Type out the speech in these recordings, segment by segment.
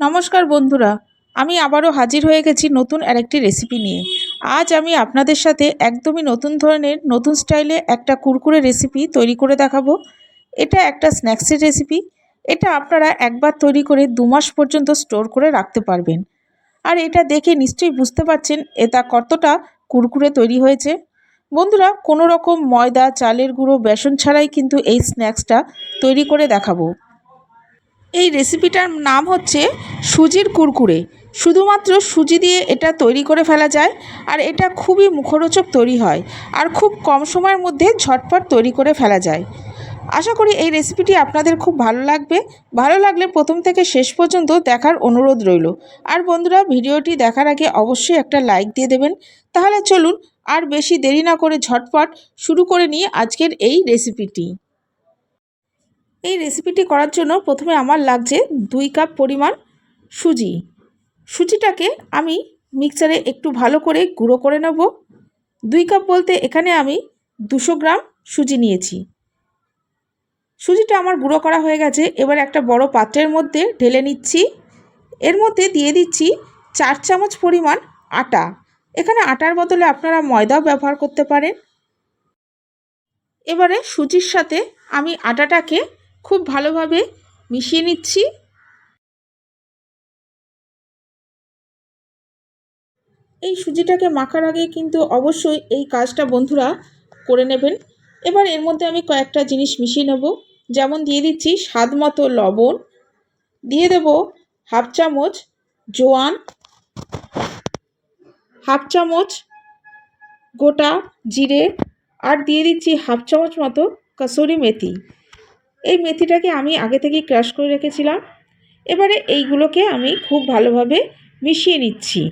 নমস্কার বন্ধুরা, আমি আবারও হাজির হয়ে গেছি নতুন আরেকটি রেসিপি নিয়ে। আজ আমি আপনাদের সাথে একদমই নতুন ধরনের, নতুন স্টাইলে একটা কুরকুরে রেসিপি তৈরি করে দেখাবো। এটা একটা স্ন্যাক্সের রেসিপি এটা আপনারা একবার তৈরি করে দু মাস পর্যন্ত স্টোর করে রাখতে পারবেন। আর এটা দেখে নিশ্চয়ই বুঝতে পারছেন এটা কতটা কুরকুরে তৈরি হয়েছে। বন্ধুরা, কোনো রকম ময়দা, চালের গুঁড়ো, বেসন ছাড়াই কিন্তু এই স্ন্যাক্সটা তৈরি করে দেখাবো। এই রেসিপিটার নাম হচ্ছে সুজির কুরকুরে। শুধুমাত্র সুজি দিয়ে এটা তৈরি করে ফেলা যায় আর এটা খুবই মুখরোচক তৈরি হয় আর খুব কম সময়ের মধ্যে ঝটপট তৈরি করে ফেলা যায়। আশা করি এই রেসিপিটি আপনাদের খুব ভালো লাগবে। ভালো লাগলে প্রথম থেকে শেষ পর্যন্ত দেখার অনুরোধ রইল। আর বন্ধুরা, ভিডিওটি দেখার আগে অবশ্যই একটা লাইক দিয়ে দেবেন। তাহলে চলুন আর বেশি দেরি না করে ঝটপট শুরু করে নিয়ে আজকের এই রেসিপিটি এই রেসিপিটি করার জন্য প্রথমে আমার লাগছে দুই কাপ পরিমাণ সুজি। সুজিটাকে আমি মিক্সারে একটু ভালো করে গুঁড়ো করে নেব। দুই কাপ বলতে এখানে আমি দুশো গ্রাম সুজি নিয়েছি। সুজিটা আমার গুঁড়ো করা হয়ে গেছে। এবার একটা বড় পাত্রের মধ্যে ঢেলে নিচ্ছি। এর মধ্যে দিয়ে দিচ্ছি চার চামচ পরিমাণ আটা। এখানে আটার বদলে আপনারা ময়দাও ব্যবহার করতে পারেন। এবারে সুজির সাথে আমি আটাটাকে খুব ভালোভাবে মিশিয়ে নিচ্ছি। এই সুজিটাকে মাখার আগে কিন্তু অবশ্যই এই কাজটা বন্ধুরা করে নেবেন। এবার এর মধ্যে আমি কয়েকটা জিনিস মিশিয়ে নেব। যেমন দিয়ে দিচ্ছি স্বাদ মতো লবণ। দিয়ে দেব হাফ চামচ জোয়ান। হাফ চামচ গোটা জিরে। আর দিয়ে দিচ্ছি হাফ চামচ মতো কসুরি মেথি। এই মেথিটাকে আমি আগে থেকেই ক্রাশ করে রেখেছিলাম। এবারে এইগুলোকে আমি খুব ভালোভাবে মিশিয়ে নিচ্ছি।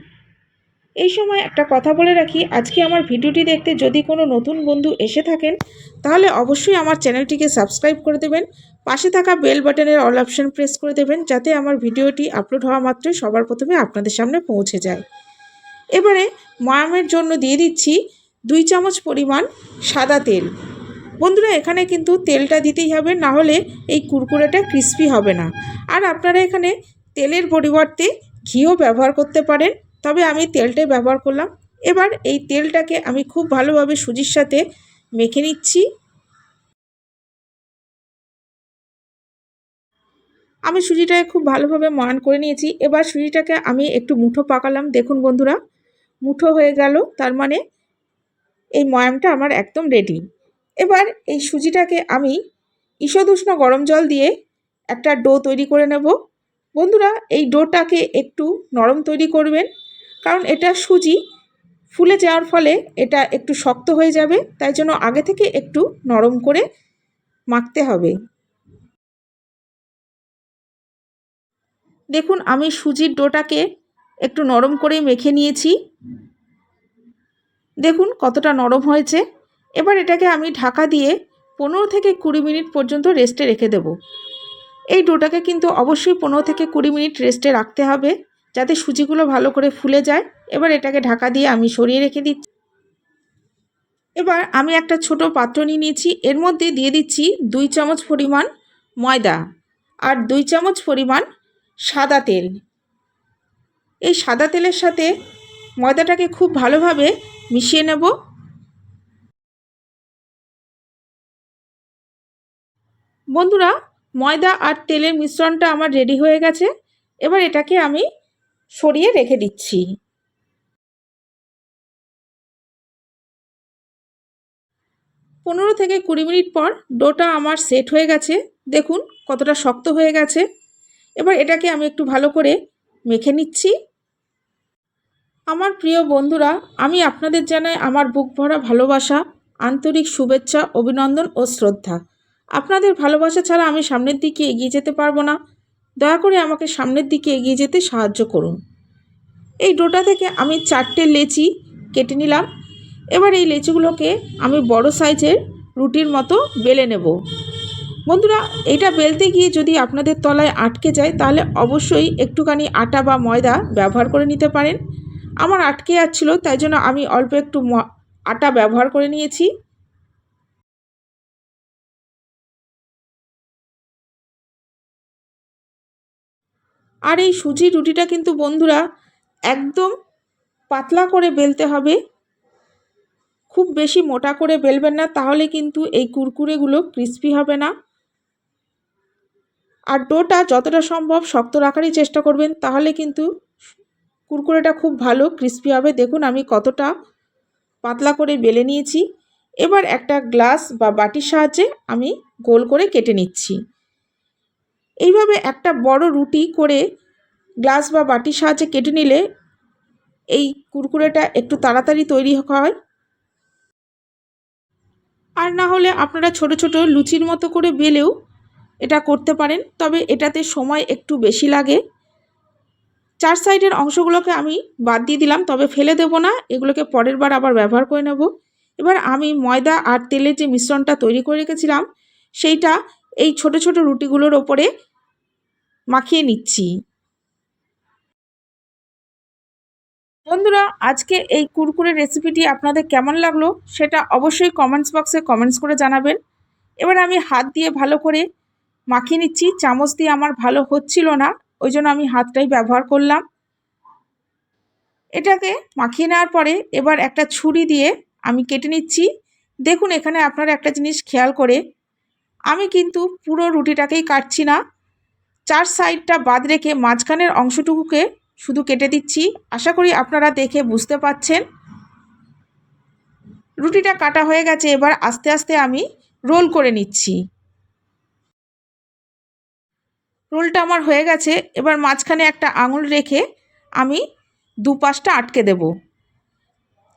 এই সময় একটা কথা বলে রাখি, আজকে আমার ভিডিওটি দেখতে যদি কোনো নতুন বন্ধু এসে থাকেন, তাহলে অবশ্যই আমার চ্যানেলটিকে সাবস্ক্রাইব করে দেবেন, পাশে থাকা বেল বাটনের অল অপশান প্রেস করে দেবেন, যাতে আমার ভিডিওটি আপলোড হওয়া মাত্রই সবার প্রথমে আপনাদের সামনে পৌঁছে যায়। এবারে ময়ামের জন্য দিয়ে দিচ্ছি দুই চামচ পরিমাণ সাদা তেল। বন্ধুরা, এখানে কিন্তু তেলটা দিতেই হবে না হলে এই কুরকুরেটা ক্রিস্পি হবে না। আর আপনারা এখানে তেলের পরিবর্তে ঘিও ব্যবহার করতে পারেন, তবে আমি তেলটাই ব্যবহার করলাম। এবার এই তেলটাকে আমি খুব ভালোভাবে সুজির সাথে মেখে নিচ্ছি। আমি সুজিটাকে খুব ভালোভাবে ময়ান করে নিয়েছি। এবার সুজিটাকে আমি একটু মুঠো পাকালাম। দেখুন বন্ধুরা, মুঠো হয়ে গেল, তার মানে এই ময়ামটা আমার একদম রেডি এবার এই সুজিটাকে আমি ঈষদুষ্ণ গরম জল দিয়ে একটা ডো তৈরি করে নেব। বন্ধুরা, এই ডোটাকে একটু নরম তৈরি করবেন, কারণ এটা সুজি ফুলে যাওয়ার ফলে এটা একটু শক্ত হয়ে যাবে, তাই জন্য আগে থেকে একটু নরম করে মাখতে হবে। দেখুন, আমি সুজির ডোটাকে একটু নরম করে মেখে নিয়েছি। দেখুন, কতটা নরম হয়েছে। এবার এটাকে আমি ঢাকা দিয়ে পনেরো থেকে কুড়ি মিনিট পর্যন্ত রেস্টে রেখে দেব। এই ডোটাকে কিন্তু অবশ্যই পনেরো থেকে কুড়ি মিনিট রেস্টে রাখতে হবে যাতে সুজিগুলো ভালো করে ফুলে যায়। এবার এটাকে ঢাকা দিয়ে আমি সরিয়ে রেখে দিচ্ছি। এবার আমি একটা ছোট পাত্র নিয়ে নিয়েছি। এর মধ্যে দিয়ে দিচ্ছি দুই চামচ পরিমাণ ময়দা আর দুই চামচ পরিমাণ সাদা তেল। এই সাদা তেলের সাথে ময়দাটাকে খুব ভালোভাবে মিশিয়ে নেব। বন্ধুরা, ময়দা আর তেলের মিশ্রণটা আমার রেডি হয়ে গেছে। এবার এটাকে আমি সরিয়ে রেখে দিচ্ছি। পনেরো থেকে কুড়ি মিনিট পর ডোটা আমার সেট হয়ে গেছে। দেখুন কতটা শক্ত হয়ে গেছে। এবার এটাকে আমি একটু ভালো করে মেখে নিচ্ছি। আমার প্রিয় বন্ধুরা, আমি আপনাদের জানাই আমার বুক ভরা ভালোবাসা, আন্তরিক শুভেচ্ছা, অভিনন্দন ও শ্রদ্ধা। আপনাদের ভালোবাসা ছাড়া আমি সামনের দিকে এগিয়ে যেতে পারব না। দয়া করে আমাকে সামনের দিকে এগিয়ে যেতে সাহায্য করুন। এই ডোটা থেকে আমি চারটে লেচি কেটে নিলাম। এবার এই লেচিগুলোকে আমি বড় সাইজের রুটির মতো বেলে নেব। বন্ধুরা, এটা বেলতে গিয়ে যদি আপনাদের তলায় আটকে যায়, তাহলে অবশ্যই একটুখানি আটা বা ময়দা ব্যবহার করে নিতে পারেন। আমার আটকে যাচ্ছিল, তাই জন্য আমি অল্প একটু আটা ব্যবহার করে নিয়েছি। আর এই সুজি রুটিটা কিন্তু বন্ধুরা একদম পাতলা করে বেলতে হবে। খুব বেশি মোটা করে বেলবেন না, তাহলে কিন্তু এই কুরকুরেগুলো ক্রিস্পি হবে না। আর ডোটা যতটা সম্ভব শক্ত রাখারই চেষ্টা করবেন, তাহলে কিন্তু কুরকুরেটা খুব ভালো ক্রিস্পি হবে। দেখুন আমি কতটা পাতলা করে বেলে নিয়েছি। এবার একটা গ্লাস বা বাটির সাহায্যে আমি গোল করে কেটে নিচ্ছি। এইভাবে একটা বড় রুটি করে গ্লাস বা বাটির সাহায্যে কেটে নিলে এই কুরকুরেটা একটু তাড়াতাড়ি তৈরি হয়। আর না হলে আপনারা ছোট ছোট লুচির মতো করে বেলেও এটা করতে পারেন, তবে এটাতে সময় একটু বেশি লাগে। চার সাইডের অংশগুলোকে আমি বাদ দিয়ে দিলাম, তবে ফেলে দেব না, এগুলোকে পরের বার আবার ব্যবহার করে নেব। এবার আমি ময়দা আর তেলের যে মিশ্রণটা তৈরি করে রেখেছিলাম, সেইটা এই ছোট ছোট রুটিগুলোর ওপরে মাখিয়ে নিচ্ছি। বন্ধুরা, আজকে এই কুরকুরে রেসিপিটি আপনাদের কেমন লাগল সেটা অবশ্যই কমেন্টস বক্সে কমেন্টস করে জানাবেন। এবার আমি হাত দিয়ে ভালো করে মাখিয়ে নিচ্ছি। চামচ দিয়ে আমার ভালো হচ্ছিল না, ওই জন্য আমি হাতটাই ব্যবহার করলাম। এটাকে মাখিয়ে নেওয়ার পরে এবার একটা ছুরি দিয়ে আমি কেটে নিচ্ছি। দেখুন, এখানে আপনারা একটা জিনিস খেয়াল করে আমি কিন্তু পুরো রুটিটাকেই কাটছি না। চার সাইডটা বাদ রেখে মাঝখানের অংশটুকুকে শুধু কেটে দিচ্ছি। আশা করি আপনারা দেখে বুঝতে পাচ্ছেন। রুটিটা কাটা হয়ে গেছে, এবার আস্তে আস্তে আমি রোল করে নিচ্ছি। রোলটা আমার হয়ে গেছে, এবার মাঝখানে একটা আঙুল রেখে আমি দুপাশটা আটকে দেব।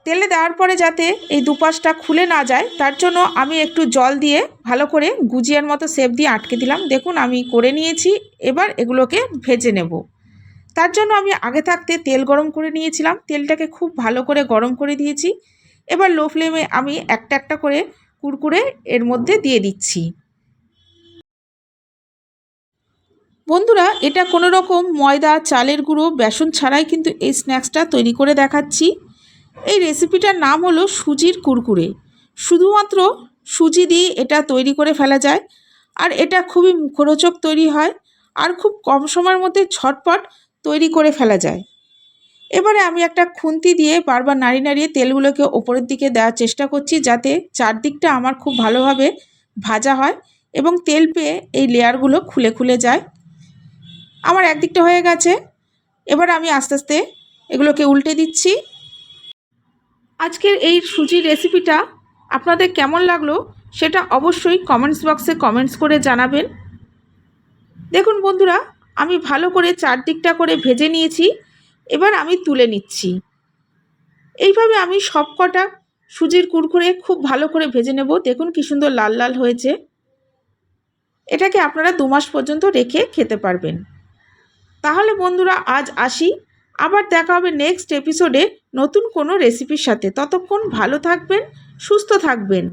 তেলে দেওয়ার পরে যাতে এই দুপাশটা খুলে না যায়, তার জন্য আমি একটু জল দিয়ে ভালো করে গুজিয়ার মতো সেপ দিয়ে আটকে দিলাম। দেখুন, আমি করে নিয়েছি, এবার এগুলোকে ভেজে নেব। তার জন্য আমি আগে থাকতে তেল গরম করে নিয়েছিলাম। তেলটাকে খুব ভালো করে গরম করে দিয়েছি। এবার লো ফ্লেমে আমি একটা একটা করে কুরকুরে এর মধ্যে দিয়ে দিচ্ছি। বন্ধুরা, এটা কোনো রকম ময়দা, চালের গুঁড়ো, বেসন ছাড়াই কিন্তু এই স্ন্যাক্সটা তৈরি করে দেখাচ্ছি। এই রেসিপিটার নাম হলো সুজির কুরকুরে। শুধুমাত্র সুজি দিয়ে এটা তৈরি করে ফেলা যায়। আর এটা খুবই মুখরোচক তৈরি হয় আর খুব কম সময়ের মধ্যে ঝটপট তৈরি করে ফেলা যায়। এবারে আমি একটা খুন্তি দিয়ে বারবার নাড়িয়ে নাড়িয়ে তেলগুলোকে ওপরের দিকে দেওয়ার চেষ্টা করছি যাতে চারদিকটা আমার খুব ভালোভাবে ভাজা হয় এবং তেল পেয়ে এই লেয়ারগুলো খুলে খুলে যায়। আমার একদিকটা হয়ে গেছে। এবার আমি আস্তে আস্তে এগুলোকে উল্টে দিচ্ছি। আজকের এই সুজির রেসিপিটা আপনাদের কেমন লাগল সেটা অবশ্যই কমেন্টস বক্সে কমেন্টস করে জানাবেন। দেখুন বন্ধুরা, আমি ভালো করে চারদিকটা করে ভেজে নিয়েছি, এবার আমি তুলে নিচ্ছি। এইভাবে আমি সব কটা সুজির কুরকুরে খুব ভালো করে ভেজে নেব। দেখুন কী সুন্দর লাল লাল হয়েছে। এটাকে আপনারা দু মাস পর্যন্ত রেখে খেতে পারবেন। তাহলে বন্ধুরা, আজ আসি। আবার দেখা হবে নেক্সট এপিসোডে নতুন কোনো রেসিপির সাথে। ততক্ষণ ভালো থাকবেন সুস্থ থাকবেন।